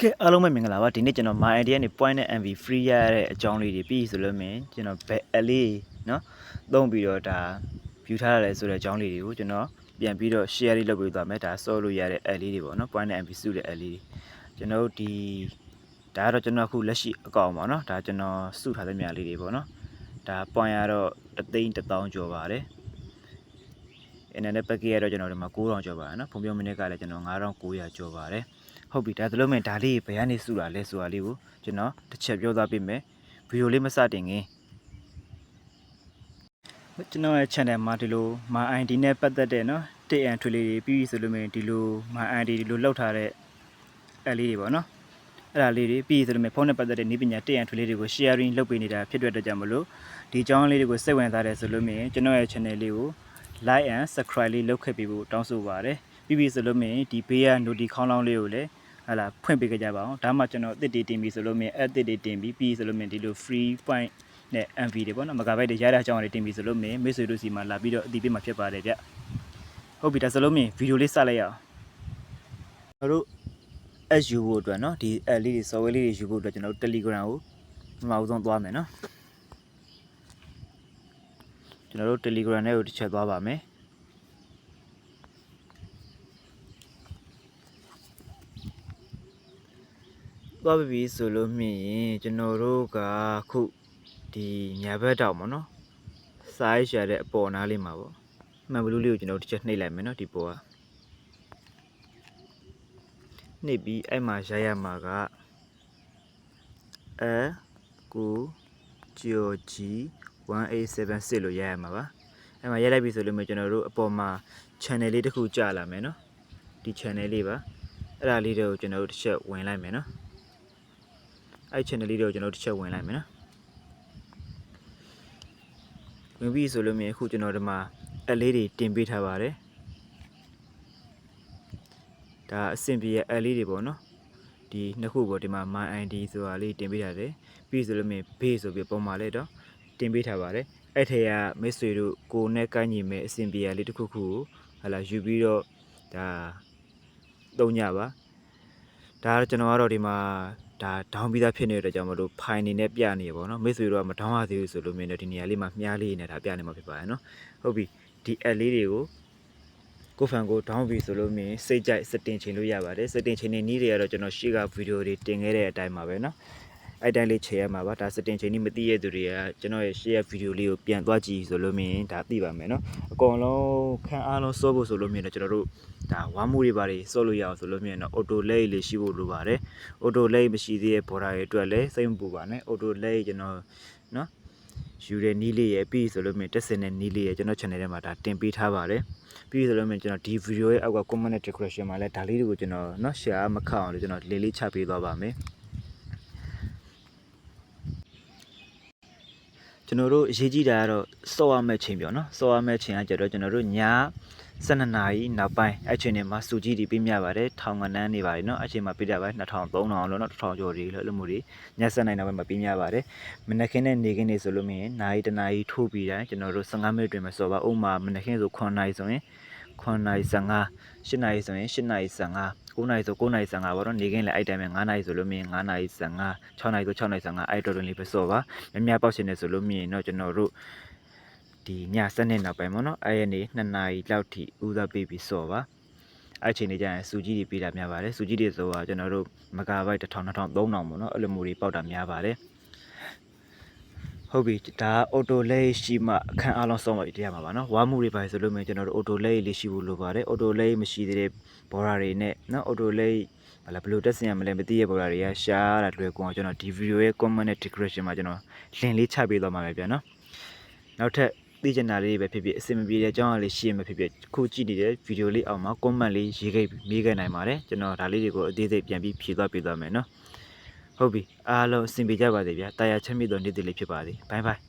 ကဲအားလုံးပဲမင်္ဂလာပါဒီနေ့ကျွန်တော် my idea နဲ့ point နဲ့ MV free ရတဲ့အကြောင်းလေးတွေပြီးဆိုလို့မင်းကျွန်တော်ဘယ်အလေးเนาะသုံးပြီးတော့ဒါ view ထားရတယ်ဆိုတဲ့အကြောင်းလေးတွေကိုကျွန်တော်ပြန်ပြီးတော့ share လေးလုပ်ပေးသွားမယ်ဒါ solve လို့ရတဲ့အလေးတွေပေါ့เนาะ point နဲ့ MV စုတဲ့အလေးတွေကျွန်တော်တို့ဒီဒါကတော့ကျွန်တော်အခုလက်ရှိအကောင့်ပါเนาะဒါကျွန်တော်စုထားတဲ့မြာလေးတွေပေါ့เนาะဒါ point ရတော့အသိန်း1000ကျော်ပါတယ် internet package ကတော့ကျွန်တော်ဒီမှာ9000ကျော်ပါတယ်နော်ဖွံ့ဖြိုးမိနစ်ကလည်းကျွန်တော်9900ကျော်ပါတယ်ဟုတ်ပြီဒါသလိုမဲ့ဒါလေးဘယ်ကနေစုတာလဲဆိုတာလေးကိုကျွန်တော်တစ်ချက်ပြောသားပေးမယ်ဗီဒီယိုလေးမစတင်ခင်ကျွန်တော်ရဲ့ channel မှာဒီလို my id နဲ့ပတ်သက်တဲ့နော် TN ထွေလေးတွေပြီးပြီဆိုလို့မြင်ဒီလို my id ဒီလိုလောက်ထားတဲ့အဲလေးတွေပေါ့နော်အဲ့ဒါလေးတွေပြီးဆိုလို့မြင်ဖုန်းနဲ့ပတ်သက်တဲ့နည်းပညာ TN ထွေလေးတွေကို sharing လုပ်ပေးနေတာဖြစ်တဲ့အတွက်ကြောင့်မလို့ဒီအကြောင်းလေးတွေကိုစိတ်ဝင်စားတယ်ဆိုလို့မြင်ကျွန်တော်ရဲ့ channel လေးကို like and subscribe လေးလုပ်ခဲ့ပေးဖို့တောင်းဆိုပါတယ်ပြီးပြီဆိုလို့မဲ့ဒီဘေးက notification ခေါင်းလောင်းလေးကိုလည်းဟာလာဖွင့်ပေးကြပါအောင်ဒါမှကျွန်တော်အစ်စ်တွေတင်ပြီဆိုလို့မြင်အစ်စ်တွေတင်ပြီးပြီးဆိုလို့မြင်ဒီလို free point နဲ့ MV တွေပေါ့နော်မကပိုက်တွေရတဲ့အကြောင်းတွေတင်ပြီဆိုလို့မြင်မိတ်ဆွေတို့စီမှာလာပြီးတော့အတီးပေးမှာဖြစ်ပါတယ်ဗျဟုတ်ပြီဒါဆိုလို့မြင်ဗီဒီယိုလေးစလိုက်ရအောင်ကျွန်တော်တို့ SU ဖို့အတွက်နော်ဒီ L လေးတွေ software လေးတွေယူဖို့အတွက်ကျွန်တော်တို့ Telegram ကိုပထမဦးဆုံးသွားမယ်နော် ကျွန်တော်တို့ Telegram နဲ့ကိုတစ်ချက်သွားပါမယ်သွားပြီဆိုလို့မြင်ရင်ကျွန်တော်တို့ကခုဒီညာဘက်တောက်ပေါ့နော်စားရရတဲ့အပေါ်နားလေးမှာပေါ့မှန်ဘလူးလေးကိုကျွန်တော်တစ်ချက်နှိပ်လိုက်မယ်နော်ဒီပေါ်ကနှိပ်ပြီးအဲ့မှာရရမှာကအဲကိုဂျီဂျီ 1876လို့ရရမှာပါအဲ့မှာရလိုက်ပြီဆိုလို့မျိုးကျွန်တော်တို့အပေါ်မှာ channel လေးတစ်ခုကြာလာမယ်နော်ဒီ channel လေးပါအဲ့ဒါလေးတွေကိုကျွန်တော်တို့တစ်ချက်ဝင်လိုက်မယ်နော်အဲ့ channel လေးတွေကိုကျွန်တော်တစ်ချက်ဝင်လိုက်မယ်နော်ဝင်ပြီဆိုလို့မြင်အခုကျွန်တော်ဒီမှာအလေးတွေတင်ပေးထားပါတယ်ဒါအဆင်ပြေရဲ့အလေးတွေပေါ့နော်ဒီနှစ်ခုပေါ့ဒီမှာ my id ဆိုတာလေးတင်ပေးထားတယ်ပြီးဆိုလို့မြင် base ဆိုပြီးပုံမှန်လေးတော့ တင်ပေးထားပါတယ်အဲ့ထဲကမိတ်ဆွေတို့ကိုနဲ့ကိုင်းညီမဲ့အဆင်ပြေရလေးတစ်ခုခုကိုဟာလာယူပြီးတော့ဒါသုံးညပါဒါကတော့ကျွန်တော်ကတော့ဒီမှာဒါဒေါင်းပြီးသားဖြစ်နေတဲ့အတွက်ကြောင့်မလို့ဖိုင်နေနဲ့ပြနေရပါတော့မိတ်ဆွေတို့ကမဒေါင်းရသေးဘူးဆိုလို့မြင်တော့ဒီနေရာလေးမှာမြားလေးနဲ့ဒါပြနေမှာဖြစ်ပါတယ်နော်ဟုတ်ပြီဒီ app လေးတွေကိုကိုဖန်ကိုဒေါင်းပြီးဆိုလို့မြင်စိတ်ကြိုက်စတင်ချိန်လို့ရပါတယ်စတင်ချိန်နေနည်းတွေကတော့ကျွန်တော်ရှေ့ကဗီဒီယိုတွေတင်ခဲ့တဲ့အတိုင်းပါပဲနော် အဲ့တိုင်းလေးချိန်ရမှာပါဒါစတင်ချိန်นี่မသိရတဲ့သူတွေကကျွန်တော်ရဲ့ share ဗီဒီယိုလေးကိုပြန်သွားကြည့်ဆိုလို့မြင်ဒါသိပါမယ်เนาะအကောင်လုံးခန်းအားလုံးစိုးဖို့ဆိုလို့မြင်တော့ကျွန်တော်တို့ဒါဝမ်းမှုတွေပါတယ်စိုးလို့ရအောင်ဆိုလို့မြင်တော့ auto lay လေးရှိဖို့လိုပါတယ် auto lay မရှိသေးတဲ့ border တွေအတွက်လည်းစိတ်မပူပါနဲ့ auto lay ကျွန်တော်เนาะယူတဲ့နီးလေးရဲ့ပြီးဆိုလို့မြင်တက်စင်တဲ့နီးလေးရဲ့ကျွန်တော် channel ထဲမှာဒါတင်ပေးထားပါတယ်ပြီးဆိုလို့မြင်ကျွန်တော်ဒီ video ရဲ့အောက်က comment နဲ့ description မှာလည်းဒါလေးတွေကိုကျွန်တော်เนาะ share မခတ်အောင်လို့ကျွန်တော်လေးလေးချပေးသွားပါမယ် ကျွန်တော်တို့အရေးကြီးတာကတော့စော့ရမယ့်ချိန်ပြောနော်စော့ရမယ့်ချိန်ကကြတော့ကျွန်တော်တို့ည12နာရီနောက်ပိုင်းအဲ့ချိန်တွေမှာစူကြီးတွေပြမြပါတယ်ထောင်ကနန်းနေပါတယ်နော်အဲ့ချိန်မှာပြကြပါတယ်2000 3000လို့နော်1000ကျော်တွေလို့အဲ့လိုမျိုးတွေည7နိုင်နောက်ပိုင်းမှာပြမြပါတယ်မနက်ခင်းနဲ့နေခင်းနေဆိုလို့မင်းနာရီတနာရီထိုးပြီးတိုင်းကျွန်တော်တို့15မိနစ်တွင်မှာစော်ပါဥမာမနက်ခင်းဆို9နာရီဆိုရင်9နာရီ15 8နာရီဆိုရင်8နာရီ15 9နာရီဆို9နာရီ15ပေါ့နော်နေခင်းလည်းအဲ့တိုင်းပဲ9နာရီဆိုလို့မြင်9နာရီ15 6နာရီဆို6နာရီ15အဲ့တော်တွင်လေးပဲစော်ပါမြများပေါက်ရှင်နေဆိုလို့မြင်တော့ကျွန်တော်တို့ဒီည7နှစ်နောက်ပိုင်းပေါ့နော်အဲ့ရနေ2နာရီလောက်ထိဦးစားပေးပြီးစော်ပါအဲ့ချိန်နေကျရင်စူကြီးတွေပေးတာများပါတယ်စူကြီးတွေဆိုတာကျွန်တော်တို့မဂါဘိုက်1000 2000 3000ပေါ့နော်အဲ့လိုမျိုးတွေပေါက်တာများပါတယ် ဟုတ်ပြီဒါအော်တိုလေးရှိမှအခန်းအားလုံးဆုံးပါပြီတရားမှာပါနော်ဝါမှုတွေပါဆိုလို့မျိုးကျွန်တော်တို့အော်တိုလေးလေးရှိဖို့လိုပါတယ်အော်တိုလေးမရှိသေးတဲ့ဘော်ရာတွေနဲ့နော်အော်တိုလေးဘာလဲဘယ်လိုတက်စင်ရမလဲမသိရဘော်ရာတွေကရှားတာတွေ့ကွန်ကျွန်တော်ဒီဗီဒီယိုရဲ့ comment နဲ့ description မှာကျွန်တော် link လေးချပေးသွားမှာပဲဗျာနော်နောက်ထပ်သိချင်တာလေးပဲဖြစ်ဖြစ်အဆင်မပြေတဲ့အကြောင်းအရာလေးရှိမှဖြစ်ဖြစ်ခုကြည့်နေတဲ့ဗီဒီယိုလေးအောက်မှာ comment လေးရေးခဲ့မေးခဲ့နိုင်ပါတယ်ကျွန်တော်ဒါလေးတွေကိုအသေးစိတ်ပြန်ပြီးဖြေသွားပေးသွားမယ်နော် ဟုတ်ပြီအားလုံးအဆင်ပြေကြပါစေဗျာတာယာချမ်းမြေ့သောနေ့တည်းလေးဖြစ်ပါစေဘိုင်ဘိုင်